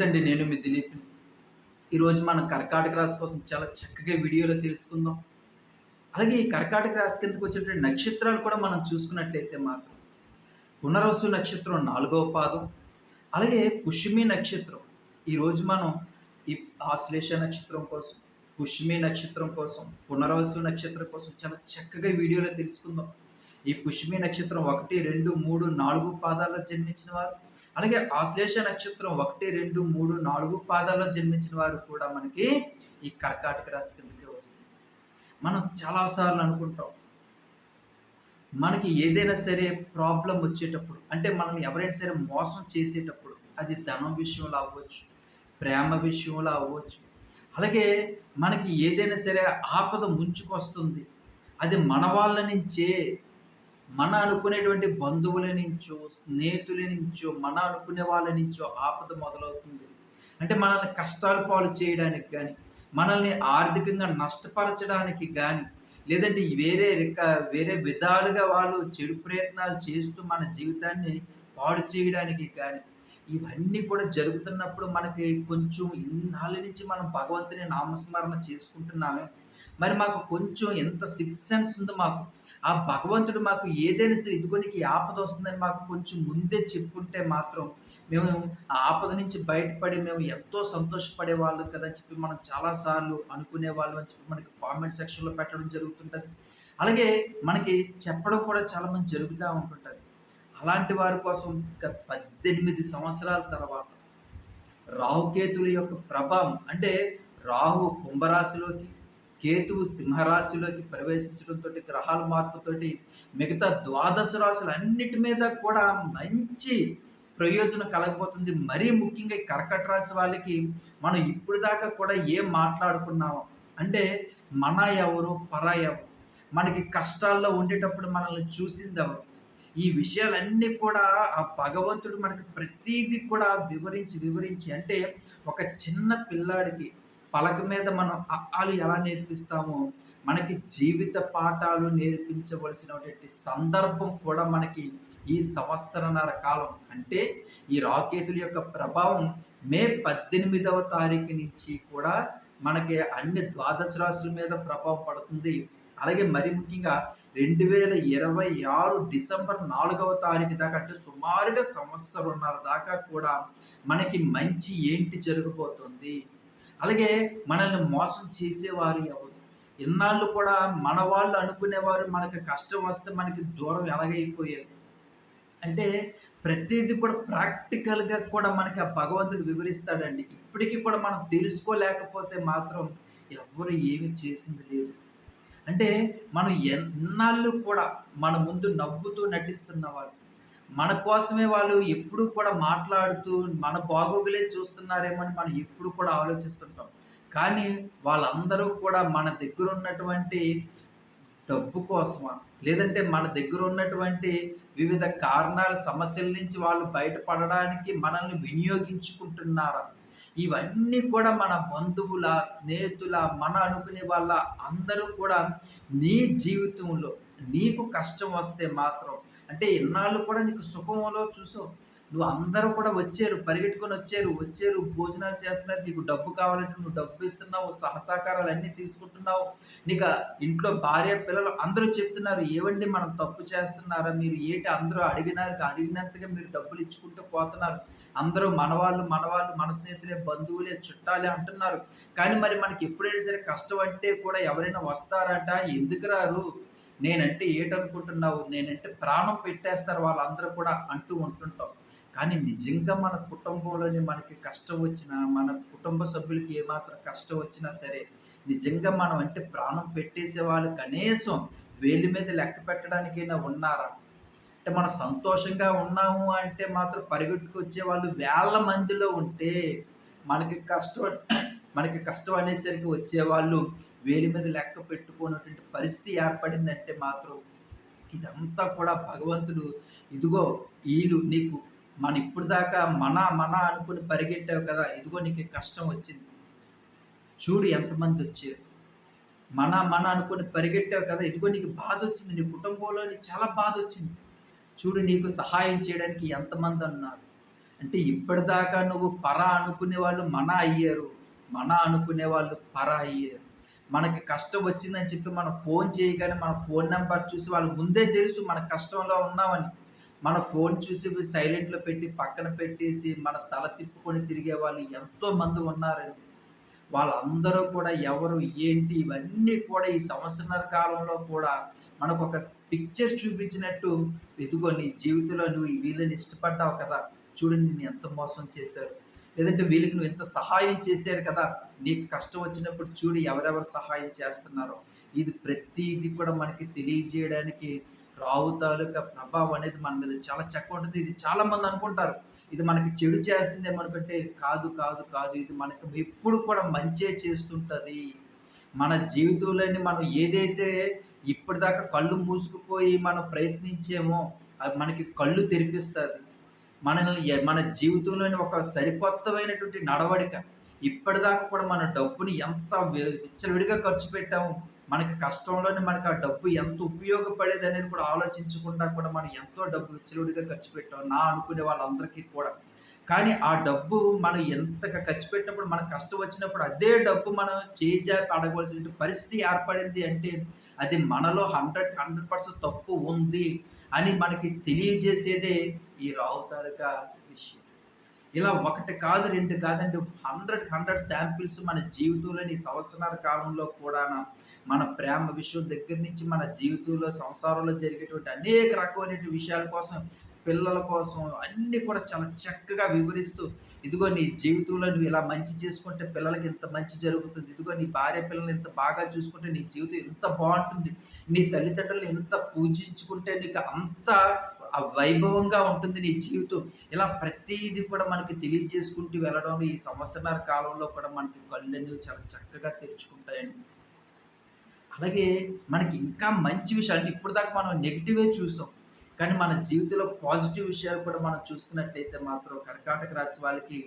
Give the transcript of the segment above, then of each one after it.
నమస్తే అండి నేను మీ దిలీప్. ఈరోజు మనం కర్కాటక రాశి కోసం చాలా చక్కగా వీడియోలో తెలుసుకుందాం. అలాగే ఈ కర్కాటక రాశి కిందకు వచ్చేటువంటి నక్షత్రాలు కూడా మనం చూసుకున్నట్లయితే మాత్రం పునరవసు నక్షత్రం నాలుగవ పాదం అలాగే పుష్మి నక్షత్రం. ఈరోజు మనం ఈ ఆశ్లేష నక్షత్రం కోసం పుష్మి నక్షత్రం కోసం పునరవసు నక్షత్రం కోసం చాలా చక్కగా వీడియోలో తెలుసుకుందాం. ఈ పుష్మి నక్షత్రం ఒకటి రెండు మూడు నాలుగు పాదాల్లో జన్మించిన వారు అలాగే ఆశ్లేష నక్షత్రం ఒకటి రెండు మూడు నాలుగు పాదాల్లో జన్మించిన వారు కూడా మనకి ఈ కర్కాటక రాశి కిందకే వస్తుంది. మనం చాలాసార్లు అనుకుంటాం. మనకి ఏదైనా సరే ప్రాబ్లం వచ్చేటప్పుడు అంటే మనం ఎవరైనా సరే మోసం చేసేటప్పుడు అది ధనం విషయంలో అవ్వచ్చు ప్రేమ విషయంలో అవ్వచ్చు. అలాగే మనకి ఏదైనా సరే ఆపద ముంచుకొస్తుంది. అది మన వాళ్ళ నుంచే మన అనుకునేటువంటి బంధువుల నుంచో స్నేహితుల నుంచో మన అనుకునే వాళ్ళ నుంచో ఆపద మొదలవుతుంది. అంటే మనల్ని కష్టాలు పాలు చేయడానికి కానీ మనల్ని ఆర్థికంగా నష్టపరచడానికి కానీ లేదంటే వేరే రిక వేరే విధాలుగా వాళ్ళు చెడు ప్రయత్నాలు చేస్తూ మన జీవితాన్ని పాడు చేయడానికి కానీ ఇవన్నీ కూడా జరుగుతున్నప్పుడు మనకి కొంచెం ఇన్నాళ్ళ నుంచి మనం భగవంతుని నామస్మరణ చేసుకుంటున్నామే. మరి మాకు కొంచెం ఎంత సిక్స్ సెన్స్ ఉందో మాకు ఆ భగవంతుడు మాకు ఏదైనా సరే ఇదిగోనికి ఆపద వస్తుందని మాకు కొంచెం ముందే చెప్పుంటే మాత్రం మేము ఆ ఆపద నుంచి బయటపడి మేము ఎంతో సంతోషపడే వాళ్ళం కదా అని చెప్పి మనం చాలాసార్లు అనుకునే వాళ్ళం అని చెప్పి మనకి కామెంట్ సెక్షన్లో పెట్టడం జరుగుతుంటుంది. అలాగే మనకి చెప్పడం కూడా చాలామంది జరుగుతూ ఉంటుంటుంది. అలాంటి వారి కోసం ఇంకా పద్దెనిమిది సంవత్సరాల తర్వాత రాహుకేతుల యొక్క ప్రభావం అంటే రాహు కుంభరాశిలోకి కేతువు సింహరాశిలోకి ప్రవేశించడంతో గ్రహాల మార్పుతోటి మిగతా ద్వాదశ రాశులు అన్నిటి మీద కూడా మంచి ప్రయోజనం కలగబోతుంది. మరీ ముఖ్యంగా కర్కట రాశి వాళ్ళకి మనం ఇప్పుడు దాకా కూడా ఏం మాట్లాడుకున్నాము అంటే మన ఎవరు పరా ఎవరు? మనకి కష్టాల్లో ఉండేటప్పుడు మనల్ని చూసింది ఎవరు? ఈ విషయాలన్నీ కూడా ఆ భగవంతుడు మనకి ప్రతీది కూడా వివరించి వివరించి అంటే ఒక చిన్న పిల్లాడికి పలక మీద మనం అలు ఎలా నేర్పిస్తామో మనకి జీవిత పాఠాలు నేర్పించవలసినటువంటి సందర్భం కూడా మనకి ఈ సంవత్సరన్నర కాలం. అంటే ఈ రాకేతుల యొక్క ప్రభావం మే పద్దెనిమిదవ తారీఖు నుంచి కూడా మనకి అన్ని ద్వాదశ రాశుల మీద ప్రభావం పడుతుంది. అలాగే మరి ముఖ్యంగా రెండు వేల ఇరవై ఆరు డిసెంబర్ నాలుగవ తారీఖు దాకా అంటే సుమారుగా సంవత్సరంన్నర దాకా కూడా మనకి మంచి ఏంటి జరగబోతుంది? అలాగే మనల్ని మోసం చేసేవారు ఎవరు? ఇన్నాళ్ళు కూడా మన వాళ్ళు అనుకునేవారు మనకు కష్టం వస్తే మనకి దూరం ఎలాగైపోయారు అంటే ప్రతిదీ కూడా ప్రాక్టికల్గా కూడా మనకి ఆ భగవంతుడు వివరిస్తాడండి. ఇప్పటికీ కూడా మనం తెలుసుకోలేకపోతే మాత్రం ఎవరు ఏమి చేసింది లేదు. అంటే మనం ఎన్నాళ్ళు కూడా మన ముందు నవ్వుతూ నటిస్తున్న వాళ్ళు మన కోసమే వాళ్ళు ఎప్పుడు కూడా మాట్లాడుతూ మన బాగోగులే చూస్తున్నారేమో అని మనం ఎప్పుడు కూడా ఆలోచిస్తుంటాం. కానీ వాళ్ళందరూ కూడా మన దగ్గర ఉన్నటువంటి డబ్బు కోసమా? లేదంటే మన దగ్గర ఉన్నటువంటి వివిధ కారణాల సమస్యల నుంచి వాళ్ళు బయటపడడానికి మనల్ని వినియోగించుకుంటున్నారా? ఇవన్నీ కూడా మన బంధువుల స్నేహితుల మన అనుకునే వాళ్ళ అందరూ కూడా నీ జీవితంలో నీకు కష్టం వస్తే మాత్రం అంటే ఇన్నాళ్ళు కూడా నీకు సుఖంలో చూసావు. నువ్వు అందరూ కూడా వచ్చారు పరిగెట్టుకొని వచ్చారు వచ్చారు భోజనాలు చేస్తున్నారు నీకు డబ్బు కావాలంటే నువ్వు డబ్బు ఇస్తున్నావు సహసహకారాలు అన్నీ తీసుకుంటున్నావు. నీకు ఇంట్లో భార్య పిల్లలు అందరూ చెప్తున్నారు ఏవండి మనం తప్పు చేస్తున్నారా? మీరు ఏంటి అందరూ అడిగినారు అడిగినట్టుగా మీరు డబ్బులు ఇచ్చుకుంటూ పోతున్నారు. అందరూ మనవాళ్ళు మనవాళ్ళు మన స్నేహితులే బంధువులే చుట్టాలే అంటున్నారు. కానీ మరి మనకి ఎప్పుడైనా సరే కష్టం అంటే కూడా ఎవరైనా వస్తారంట? ఎందుకు రారు? నేనంటే ఏటనుకుంటున్నావు? నేనంటే ప్రాణం పెట్టేస్తారు వాళ్ళందరూ కూడా అంటూ ఉంటుంటాం. కానీ నిజంగా మన కుటుంబంలోని మనకి కష్టం వచ్చినా మన కుటుంబ సభ్యులకి ఏమాత్రం కష్టం వచ్చినా సరే నిజంగా మనం అంటే ప్రాణం పెట్టేసే వాళ్ళు కనీసం వేలి మీద లెక్క పెట్టడానికైనా ఉన్నారా? అంటే మనం సంతోషంగా ఉన్నాము అంటే మాత్రం పరిగెట్టుకు వచ్చే వాళ్ళు వేల మందిలో ఉంటే మనకి కష్టం మనకి కష్టం అనేసరికి వచ్చేవాళ్ళు వేలి మీద లెక్క పెట్టుకున్నటువంటి పరిస్థితి ఏర్పడిందంటే మాత్రం ఇదంతా కూడా భగవంతుడు ఇదిగో వీళ్ళు నీకు మన ఇప్పుడు దాకా మన మన అనుకుని పరిగెట్టావు కదా ఇదిగో నీకు కష్టం వచ్చింది. చూడు ఎంతమంది వచ్చారు. మన మన అనుకుని పరిగెట్టావు కదా ఇదిగో నీకు బాధ వచ్చింది. నీ కుటుంబంలో చాలా బాధ వచ్చింది. చూడు నీకు సహాయం చేయడానికి ఎంతమంది అన్నారు అంటే ఇప్పటిదాకా నువ్వు పర అనుకునే వాళ్ళు మన అయ్యారు. మన అనుకునే వాళ్ళు పర అయ్యారు. మనకి కష్టం వచ్చిందని చెప్పి మనం ఫోన్ చేయగానే మన ఫోన్ నెంబర్ చూసి వాళ్ళు ముందే తెలుసు మన కష్టంలో ఉన్నామని. మన ఫోన్ చూసి సైలెంట్‌లో పెట్టి పక్కన పెట్టేసి మన తల తిప్పుకొని తిరిగే వాళ్ళు ఎంతోమంది ఉన్నారండి. వాళ్ళందరూ కూడా ఎవరు, ఏంటి ఇవన్నీ కూడా ఈ సంవత్సర కాలంలో కూడా మనకొక ఒక పిక్చర్ చూపించినట్టు, ఎదుగో నీ జీవితంలో నువ్వు వీళ్ళని ఇష్టపడ్డావు కదా! చూడండి నేను ఎంత మోసం చేశారు. లేదంటే వీళ్ళకి నువ్వు ఎంత సహాయం చేశారు కదా! నీకు కష్టం వచ్చినప్పుడు చూడు ఎవరెవరు సహాయం చేస్తున్నారో. ఇది ప్రతిది కూడా మనకి తెలియజేయడానికి రావు తాలూకా ప్రభావం అనేది మన మీద చాలా చక్కగా ఉంటుంది. ఇది చాలామంది అనుకుంటారు. ఇది మనకి చెడు చేస్తుంది ఏమనుకుంటే కాదు, కాదు, కాదు. ఇది మనకి ఎప్పుడు కూడా మంచే చేస్తుంటుంది మన జీవితంలోని మనం ఏదైతే ఇప్పటిదాకా కళ్ళు మూసుకుపోయి మనం ప్రయత్నించేమో అది మనకి కళ్ళు తెరిపిస్తుంది మనల్ని మన జీవితంలోని ఒక సరికొత్తమైనటువంటి నడవడిక. ఇప్పటిదాకా కూడా మన డబ్బుని ఎంత విచ్చలవిడిగా ఖర్చు పెట్టాము. మనకి కష్టంలోనే మనకు ఆ డబ్బు ఎంత ఉపయోగపడేదనేది కూడా ఆలోచించకుండా కూడా మనం ఎంతో డబ్బు విచ్చలవిడిగా ఖర్చు పెట్టాం. నా అనుకునే వాళ్ళందరికీ కూడా. కానీ ఆ డబ్బు మనం ఎంతగా ఖర్చు పెట్టినప్పుడు మనకు కష్టం వచ్చినప్పుడు అదే డబ్బు మనం చేజాపి అడగవలసిన పరిస్థితి ఏర్పడింది అంటే అది మనలో 100, 100% తప్పు ఉంది అని మనకి తెలియజేసేదే ఈ రాహు విషయం. ఇలా ఒకటి కాదు, రెండు కాదండి 100, 100 శాంపిల్స్ మన జీవితంలోని ఈ సంవత్సరాల కాలంలో కూడా మన ప్రేమ విషయం దగ్గర నుంచి మన జీవితంలో, సంసారంలో జరిగేటువంటి అనేక రకమైన విషయాల కోసం, పిల్లల కోసం అన్నీ కూడా చాలా చక్కగా వివరిస్తూ, ఇదిగో నీ జీవితంలో నువ్వు ఇలా మంచి చేసుకుంటే పిల్లలకి ఇంత మంచి జరుగుతుంది. ఇదిగో నీ భార్య పిల్లల్ని ఇంత బాగా చూసుకుంటే నీ జీవితం ఎంత బాగుంటుంది నీ తల్లిదండ్రులను ఎంత పూజించుకుంటే నీకు అంత వైభవంగా ఉంటుంది నీ జీవితం. ఇలా ప్రతిదీ కూడా మనకి తెలియజేసుకుంటూ వెళ్ళడం ఈ సంవత్సరాల కాలంలో కూడా మనకి కళ్ళనేవి చాలా చక్కగా తెరుచుకుంటాయండి. అలాగే మనకి ఇంకా మంచి విషయాలు ఇప్పుడు ఇప్పటిదాకా మనం నెగిటివే చూసాం. కానీ మన జీవితంలో పాజిటివ్ విషయాలు కూడా మనం చూసుకున్నట్లయితే మాత్రం కర్కాటక రాశి వాళ్ళకి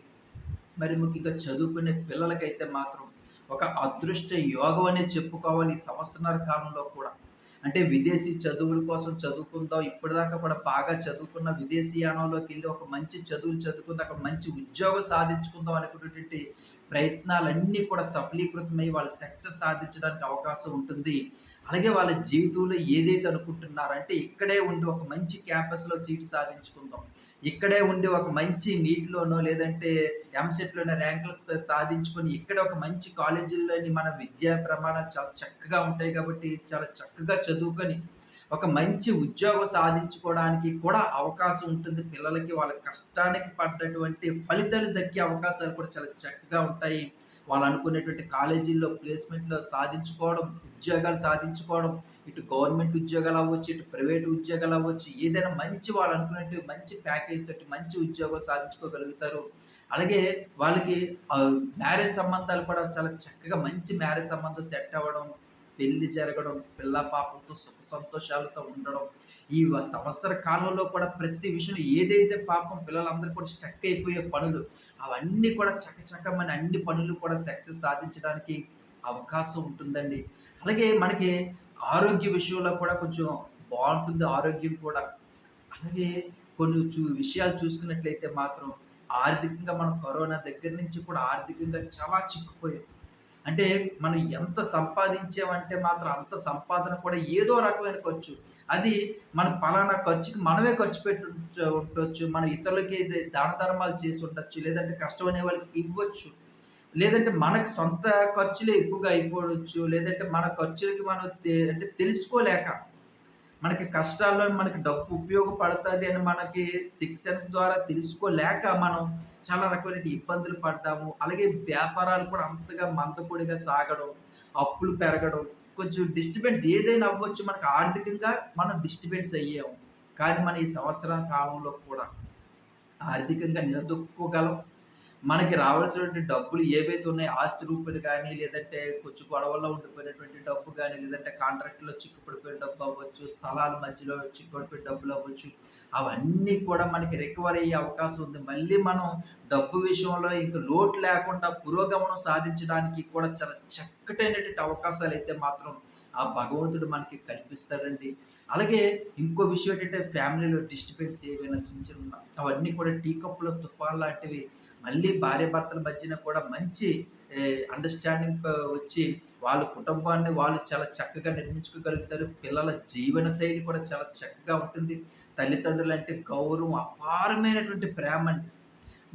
మరి ముఖ్యంగా చదువుకునే పిల్లలకైతే మాత్రం ఒక అదృష్ట యోగం అనే చెప్పుకోవాలి ఈ సంవత్సరాల కాలంలో కూడా. అంటే విదేశీ చదువుల కోసం చదువుకుందాం. ఇప్పటిదాకా కూడా బాగా చదువుకున్న విదేశీయానంలోకెళ్ళి ఒక మంచి చదువులు చదువుకుందాం. అక్కడ మంచి ఉద్యోగం సాధించుకుందాం అనుకున్నటువంటి ప్రయత్నాలన్నీ కూడా సఫలీకృతమై వాళ్ళు సక్సెస్ సాధించడానికి అవకాశం ఉంటుంది. అలాగే వాళ్ళ జీవితంలో ఏదైతే అనుకుంటున్నారంటే ఇక్కడే ఉండి ఒక మంచి క్యాంపస్‌లో సీట్ సాధించుకుందాం. ఇక్కడే ఉండి ఒక మంచి నీట్‌లోనో లేదంటే ఎంసెట్‌లోనో ర్యాంకులు సాధించుకొని ఇక్కడే ఒక మంచి కాలేజీల్లోని మన విద్యా ప్రమాణాలు చాలా చక్కగా ఉంటాయి కాబట్టి చాలా చక్కగా చదువుకొని ఒక మంచి ఉద్యోగం సాధించుకోవడానికి కూడా అవకాశం ఉంటుంది. పిల్లలకి వాళ్ళ కష్టానికి పడ్డటువంటి ఫలితాలు దక్కే అవకాశాలు కూడా చాలా చక్కగా ఉంటాయి. వాళ్ళు అనుకునేటువంటి కాలేజీల్లో ప్లేస్‌మెంట్‌లో సాధించుకోవడం, ఉద్యోగాలు సాధించుకోవడం, ఇటు గవర్నమెంట్ ఉద్యోగాలు అవ్వచ్చు, ఇటు ప్రైవేట్ ఉద్యోగాలు అవ్వచ్చు. ఏదైనా మంచి వాళ్ళు అనుకున్నట్టు మంచి ప్యాకేజ్ తోటి మంచి ఉద్యోగం సాధించుకోగలుగుతారు. అలాగే వాళ్ళకి మ్యారేజ్ సంబంధాలు కూడా చాలా చక్కగా మంచి మ్యారేజ్ సంబంధం సెట్ అవ్వడం, పెళ్ళి జరగడం, పిల్ల పాపలతో సుఖ సంతోషాలతో ఉండడం. ఈ సంవత్సర కాలంలో కూడా ప్రతి విషయం ఏదైతే పాపం పిల్లలందరూ కూడా స్టక్ అయిపోయే పనులు, అవన్నీ కూడా చకచకమని అన్ని పనులు కూడా సక్సెస్ సాధించడానికి అవకాశం ఉంటుందండి. అలాగే మనకి ఆరోగ్య విషయంలో కూడా కొంచెం బాగుంటుంది ఆరోగ్యం కూడా. అలాగే కొన్ని చూ విషయాలు చూసుకున్నట్లయితే మాత్రం ఆర్థికంగా మనం కరోనా దగ్గర నుంచి కూడా ఆర్థికంగా చాలా చిక్కుపోయాం. అంటే మనం ఎంత సంపాదించామంటే మాత్రం అంత సంపాదన కూడా ఏదో రకమైన ఖర్చు. అది మన పలానా ఖర్చుకి మనమే ఖర్చు పెట్టి ఉండొచ్చు. మన ఇతరులకి దాన ధర్మాలు చేసి ఉండొచ్చు. లేదంటే కష్టమనే వాళ్ళకి ఇవ్వచ్చు. లేదంటే మనకు సొంత ఖర్చులే ఎక్కువగా అయిపోవచ్చు. లేదంటే మన ఖర్చులకి మనం అంటే తెలుసుకోలేక మనకి కష్టాల్లో మనకి డబ్బు ఉపయోగపడుతుంది అని మనకి సిక్స్త్ ద్వారా తెలుసుకోలేక మనం చాలా రకమైన ఇబ్బందులు పడ్డాము. అలాగే వ్యాపారాలు కూడా అంతగా మందపూడిగా సాగడం, అప్పులు పెరగడం, కొంచెం డిస్టర్బెన్స్ ఏదైనా అవ్వచ్చు. మనకు ఆర్థికంగా మనం డిస్టర్బెన్స్ అయ్యాము. కానీ మన ఈ సంవత్సరం కాలంలో కూడా ఆర్థికంగా నిలదొక్కుకోగలం. మనకి రావాల్సినటువంటి డబ్బులు ఏవైతే ఉన్నాయో ఆస్తి రూపాయలు కానీ లేదంటే కొంచెం గొడవల్లో ఉండిపోయినటువంటి డబ్బు కానీ లేదంటే కాంట్రాక్ట్‌లో చిక్కుపడిపోయిన డబ్బు అవ్వచ్చు, స్థలాల మధ్యలో చిక్కుపడిపోయిన డబ్బులు అవ్వచ్చు. అవన్నీ కూడా మనకి రికవర్ అయ్యే అవకాశం ఉంది. మళ్ళీ మనం డబ్బు విషయంలో ఇంక లోటు లేకుండా పురోగమనం సాధించడానికి కూడా చాలా చక్కటైనటువంటి అయితే మాత్రం ఆ భగవంతుడు మనకి కల్పిస్తాడండి అలాగే ఇంకో విషయం ఏంటంటే ఫ్యామిలీలో డిస్టర్బెన్స్ ఏవైనా చిన్న చిన్న అవన్నీ కూడా టీ కప్పుల తుఫాన్ లాంటివి మళ్ళీ భార్య భర్తల మధ్యన కూడా మంచి అండర్స్టాండింగ్ వచ్చి వాళ్ళ కుటుంబాన్ని వాళ్ళు చాలా చక్కగా నిర్మించుకోగలుగుతారు. పిల్లల జీవన శైలి కూడా చాలా చక్కగా ఉంటుంది. తల్లిదండ్రులు అంటే గౌరవం అపారమైనటువంటి ప్రేమ అండి.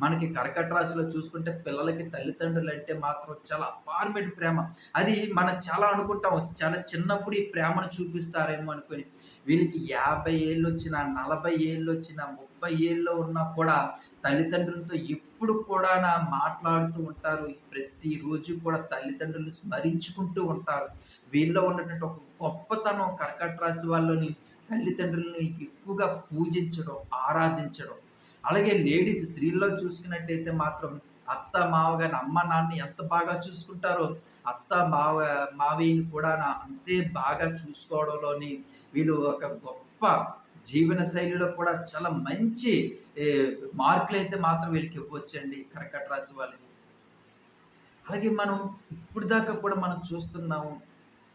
మనకి కర్కట రాశిలో చూసుకుంటే పిల్లలకి తల్లిదండ్రులు అంటే మాత్రం చాలా అపారమైన ప్రేమ. అది మనం చాలా అనుకుంటాం చాలా చిన్నప్పుడు ఈ ప్రేమను చూపిస్తారేమో అనుకొని. వీళ్ళకి యాభై ఏళ్ళు వచ్చిన నలభై ఏళ్ళు వచ్చిన ముప్పై ఏళ్ళు ఉన్నా కూడా తల్లిదండ్రులతో ఎప్పుడు కూడా నా మాట్లాడుతూ ఉంటారు. ప్రతిరోజు కూడా తల్లిదండ్రులు స్మరించుకుంటూ ఉంటారు. వీళ్ళలో ఉన్నటువంటి ఒక గొప్పతనం కర్కట రాశి వాళ్ళని తల్లిదండ్రులని ఎక్కువగా పూజించడం ఆరాధించడం. అలాగే లేడీస్ స్త్రీల్లో చూసుకున్నట్లయితే మాత్రం అత్త మావగారి అమ్మ నాన్నని ఎంత బాగా చూసుకుంటారో అత్త మావ మావయ్యని కూడా నా అంతే బాగా చూసుకోవడంలోని వీళ్ళు ఒక గొప్ప జీవన శైలిలో కూడా చాలా మంచి మార్కులు అయితే మాత్రం వీళ్ళకి ఇవ్వచ్చండి కర్కట రాశి వాళ్ళకి. అలాగే మనం ఇప్పుడు దాకా కూడా మనం చూస్తున్నాము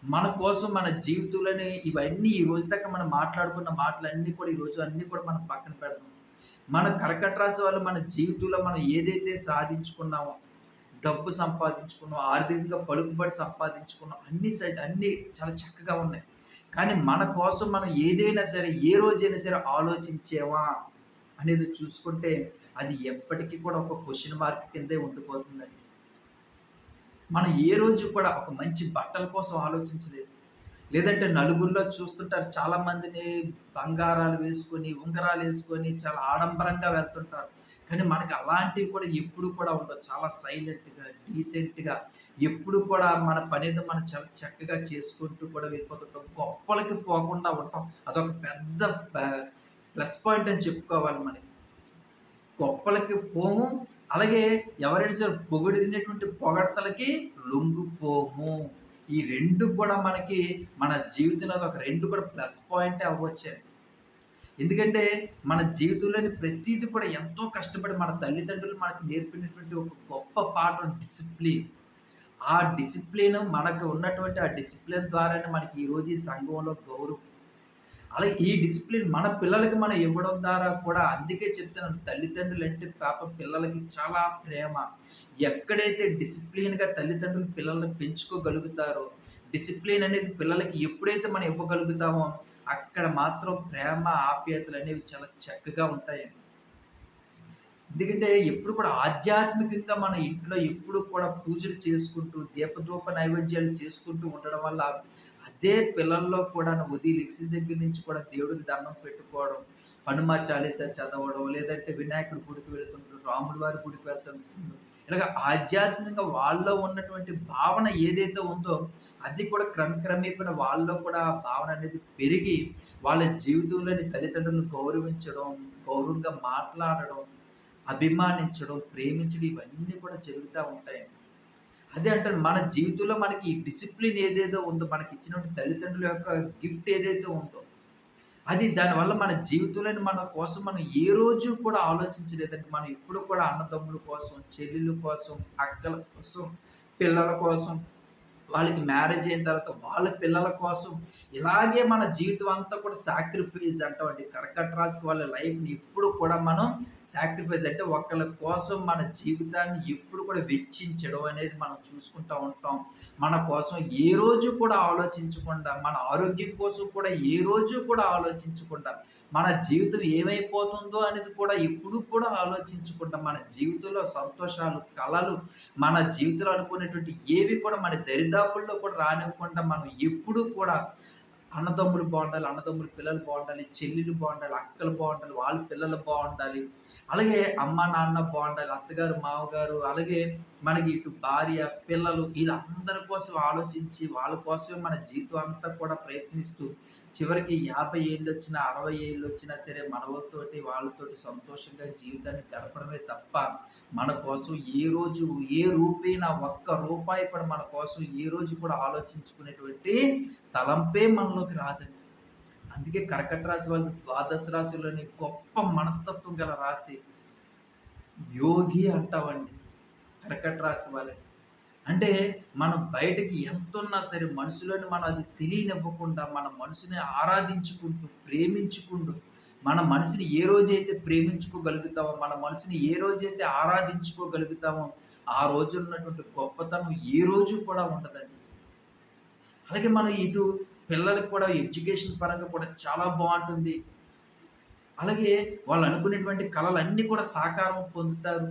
మన కోసం మన జీవితంలోనే ఇవన్నీ ఈ రోజు దాకా మనం మాట్లాడుకున్న మాటలన్నీ కూడా ఈ రోజు అన్నీ కూడా మనం పక్కన పెడతాం మన కర్కట రాశి వాళ్ళు మన జీవితంలో మనం ఏదైతే సాధించుకున్నామో డబ్బు సంపాదించుకున్నాం ఆర్థికంగా పలుకుబడి సంపాదించుకున్నాం అన్ని అన్నీ చాలా చక్కగా ఉన్నాయి. కానీ మన కోసం మనం ఏదైనా సరే ఏ రోజైనా సరే ఆలోచించేవా అనేది చూసుకుంటే అది ఎప్పటికీ కూడా ఒక క్వశ్చన్ మార్క్ కిందే ఉండిపోతుందండి. మనం ఏ రోజు కూడా ఒక మంచి బట్టల కోసం ఆలోచించలేదు. లేదంటే నలుగురిలో చూస్తుంటారు చాలామందిని బంగారాలు వేసుకొని ఉంగరాలు వేసుకొని చాలా ఆడంబరంగా వెళ్తుంటారు. కానీ మనకి అలాంటివి కూడా ఎప్పుడు కూడా ఉండవు. చాలా సైలెంట్గా డీసెంట్గా ఎప్పుడు కూడా మన పని మనం చాలా చక్కగా చేసుకుంటూ కూడా వెళ్ళిపోతుంటాం. గొప్పలకి పోకుండా ఉంటాం. అదొక పెద్ద ప్లస్ పాయింట్ అని చెప్పుకోవాలి మనకి గొప్పలకి పోము. అలాగే ఎవరైనా సరే పొగిడినటువంటి పొగడతలకి లొంగిపోము. ఈ రెండు కూడా మనకి మన జీవితంలో ఒక రెండు కూడా ప్లస్ పాయింటే అవ్వచ్చు. ఎందుకంటే మన జీవితంలోని ప్రతిదీ కూడా ఎంతో కష్టపడి మన తల్లిదండ్రులు మనకు నేర్పినటువంటి ఒక గొప్ప పాఠం డిసిప్లిన్ ఆ డిసిప్లిన్ మనకు ఉన్నటువంటి ఆ డిసిప్లిన్ ద్వారానే మనకి ఈరోజు ఈ సంఘంలో గౌరవం. అలాగే ఈ డిసిప్లిన్ మన పిల్లలకి మనం ఇవ్వడం ద్వారా కూడా అందుకే చెప్తున్నాను తల్లిదండ్రులు అంటే పాప పిల్లలకి చాలా ప్రేమ. ఎక్కడైతే డిసిప్లిన్గా తల్లిదండ్రులు పిల్లల్ని పెంచుకోగలుగుతారో డిసిప్లిన్ అనేది పిల్లలకి ఎప్పుడైతే మనం ఇవ్వగలుగుతామో అక్కడ మాత్రం ప్రేమ ఆప్యాయతలు అనేవి చాలా చక్కగా ఉంటాయి ఎందుకంటే ఎప్పుడు కూడా ఆధ్యాత్మికంగా మన ఇంట్లో ఎప్పుడు కూడా పూజలు చేసుకుంటూ దీపధూప నైవేద్యాలు చేసుకుంటూ ఉండడం వల్ల అదే పిల్లల్లో కూడా ఉదయం లెక్సిన దగ్గర నుంచి కూడా దేవుడికి దండం పెట్టుకోవడం హనుమ చాలీసా చదవడం లేదంటే వినాయకుడి గుడికి వెళుతుంటారు రాముడి వారి గుడికి వెళ్తుంటారు. ఇలాగ ఆధ్యాత్మికంగా వాళ్ళలో ఉన్నటువంటి భావన ఏదైతే ఉందో అది కూడా క్రమక్రమేపణ వాళ్ళలో కూడా భావన అనేది పెరిగి వాళ్ళ జీవితంలోని తల్లిదండ్రులను గౌరవించడం గౌరవంగా మాట్లాడడం అభిమానించడం ప్రేమించడం ఇవన్నీ కూడా జరుగుతూ ఉంటాయి అదే అంటారు మన జీవితంలో మనకి డిసిప్లిన్ ఏదేదో ఉందో మనకి ఇచ్చినటువంటి తల్లిదండ్రుల యొక్క గిఫ్ట్ ఏదైతే ఉందో అది దానివల్ల మన జీవితంలో మన కోసం మనం ఏ రోజు కూడా ఆలోచించలేదంటే మనం ఎప్పుడు కూడా అన్నదమ్ముల కోసం చెల్లెల కోసం అక్కల కోసం పిల్లల కోసం వాళ్ళకి మ్యారేజ్ అయిన తర్వాత వాళ్ళ పిల్లల కోసం ఇలాగే మన జీవితం అంతా కూడా సాక్రిఫైస్ అంటామండి కర్కట రాశికి వాళ్ళ లైఫ్ని ఎప్పుడు కూడా మనం సాక్రిఫైస్ అంటే ఒకళ్ళ కోసం మన జీవితాన్ని ఎప్పుడు కూడా వెచ్చించడం అనేది మనం చూసుకుంటూ ఉంటాం. మన కోసం ఏ రోజు కూడా ఆలోచించకుండా మన ఆరోగ్యం కోసం కూడా ఏ రోజు కూడా ఆలోచించకుండా మన జీవితం ఏమైపోతుందో అనేది కూడా ఎప్పుడు కూడా ఆలోచించకుండా మన జీవితంలో సంతోషాలు కళలు మన జీవితంలో అనుకునేటువంటి ఏవి కూడా మన దరిదాపుల్లో కూడా రానివ్వకుండా మనం ఎప్పుడు కూడా అన్నదమ్ములు బాగుండాలి అన్నదమ్ములు పిల్లలు బాగుండాలి చెల్లెలు బాగుండాలి అక్కలు బాగుండాలి వాళ్ళ పిల్లలు బాగుండాలి. అలాగే అమ్మ నాన్న బాగుండాలి అత్తగారు మామగారు అలాగే మనకి ఇటు భార్య పిల్లలు వీళ్ళందరి కోసం ఆలోచించి వాళ్ళ కోసమే మన జీవితం అంతా కూడా ప్రయత్నిస్తూ చివరికి యాభై ఏళ్ళు వచ్చినా అరవై ఏళ్ళు వచ్చినా సరే మనవతోటి వాళ్ళతోటి సంతోషంగా జీవితాన్ని గడపడమే తప్ప మన కోసం ఏ రోజు ఏ రూపైనా ఒక్క రూపాయి కూడా మన కోసం ఏ రోజు కూడా ఆలోచించుకునేటువంటి తలంపే మనలోకి రాదండి. అందుకే కర్కట రాశి వాళ్ళు ద్వాదశ రాశిలోని గొప్ప మనస్తత్వం గల రాశి యోగి అంటామండి కర్కట రాశి వాళ్ళని. అంటే మనం బయటకి ఎంతున్నా సరే మనసులోని మనం అది తెలియనివ్వకుండా మన మనసుని ఆరాధించుకుంటూ, ప్రేమించుకుంటూ, మన మనసుని ఏ రోజైతే ప్రేమించుకోగలుగుతామో, మన మనసుని ఏ రోజైతే ఆరాధించుకోగలుగుతామో, ఆ రోజు ఉన్నటువంటి గొప్పతనం ఏ రోజు కూడా ఉండదండి. అలాగే మనం ఇటు పిల్లలకి కూడా ఎడ్యుకేషన్ పరంగా కూడా చాలా బాగుంటుంది అలాగే వాళ్ళు అనుకునేటువంటి కళలన్నీ కూడా సాకారం పొందుతారు.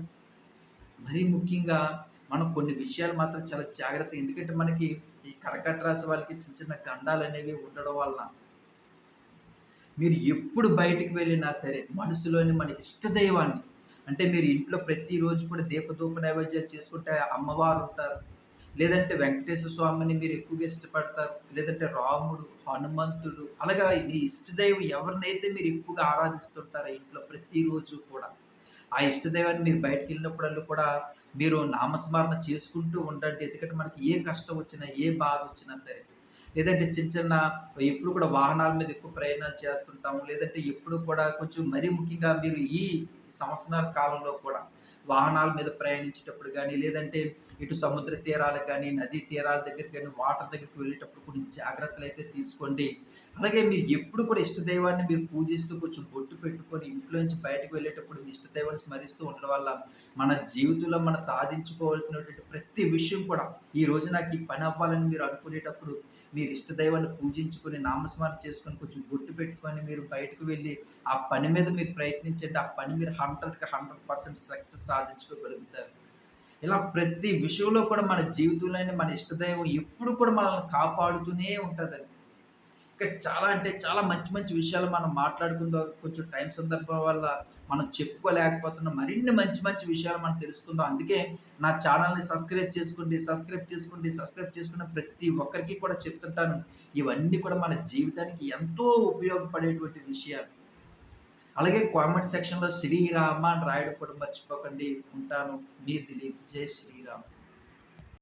మరీ ముఖ్యంగా మనం కొన్ని విషయాలు మాత్రం చాలా జాగ్రత్త ఎందుకంటే మనకి ఈ కర్కట రాశి వాళ్ళకి చిన్న చిన్న గండాలనేవి ఉండడం వల్ల మీరు ఎప్పుడు బయటికి వెళ్ళినా సరే మనసులోని మన ఇష్ట దైవాన్ని అంటే మీరు ఇంట్లో ప్రతిరోజు కూడా దీపధూప నైవేద్యాలు చేసుకుంటే అమ్మవారు ఉంటారు లేదంటే వెంకటేశ్వర స్వామిని మీరు ఎక్కువగా ఇష్టపడతారు లేదంటే రాముడు హనుమంతుడు అలాగా మీ ఇష్టదైవం ఎవరినైతే మీరు ఎక్కువగా ఆరాధిస్తుంటారో ఇంట్లో ప్రతిరోజు కూడా ఆ ఇష్టదైవాన్ని మీరు బయటకు వెళ్ళినప్పుడల్లా కూడా మీరు నామస్మరణ చేసుకుంటూ ఉండండి. ఎందుకంటే మనకి ఏ కష్టం వచ్చినా ఏ బాధ వచ్చినా సరే లేదంటే చిన్న చిన్న ఎప్పుడు కూడా వాహనాల మీద ఎక్కువ ప్రయాణాలు చేస్తుంటాము. లేదంటే ఎప్పుడు కూడా కొంచెం మరీ ముఖ్యంగా మీరు ఈ సంవత్సరాల కాలంలో కూడా వాహనాల మీద ప్రయాణించేటప్పుడు కానీ లేదంటే ఇటు సముద్ర తీరాలకు కానీ నదీ తీరాల దగ్గరికి కానీ వాటర్ దగ్గరికి వెళ్ళేటప్పుడు కొన్ని జాగ్రత్తలు అయితే తీసుకోండి. అలాగే మీరు ఎప్పుడు కూడా ఇష్టదైవాన్ని మీరు పూజిస్తూ కొంచెం బొట్టు పెట్టుకొని ఇంట్లో నుంచి బయటకు వెళ్ళేటప్పుడు మీ ఇష్టదైవాన్ని స్మరిస్తూ ఉండడం వల్ల మన జీవితంలో మనం సాధించుకోవాల్సినటువంటి ప్రతి విషయం కూడా ఈ రోజు నాకు ఈ పని అవ్వాలని మీరు అనుకునేటప్పుడు మీరు ఇష్టదైవాన్ని పూజించుకొని నామస్మరణ చేసుకొని కొంచెం గుర్తు పెట్టుకొని మీరు బయటకు వెళ్ళి ఆ పని మీద మీరు ప్రయత్నించండి. ఆ పని మీరు హండ్రెడ్కి హండ్రెడ్ పర్సెంట్ సక్సెస్ సాధించుకోగలుగుతారు. ఇలా ప్రతి విషయంలో కూడా మన జీవితంలోనే మన ఇష్టదైవం ఎప్పుడు కూడా మనల్ని కాపాడుతూనే ఉంటుందండి. ఇంకా చాలా అంటే చాలా మంచి మంచి విషయాలు మనం మాట్లాడుకుందాం. కొంచెం టైం సందర్భం వల్ల మనం చెప్పుకోలేకపోతున్నాం మరిన్ని మంచి మంచి విషయాలు మనం తెలుసుకుందాం. అందుకే నా ఛానల్ని సబ్స్క్రైబ్ చేసుకోండి సబ్స్క్రైబ్ చేసుకోండి సబ్స్క్రైబ్ చేసుకున్న ప్రతి ఒక్కరికి కూడా చెప్తుంటాను. ఇవన్నీ కూడా మన జీవితానికి ఎంతో ఉపయోగపడేటువంటి విషయాలు. అలాగే కామెంట్ సెక్షన్లో శ్రీరామ అని రాయడం కూడా మర్చిపోకండి. ఉంటాను. మీ దిలీప్. జై శ్రీరామ్.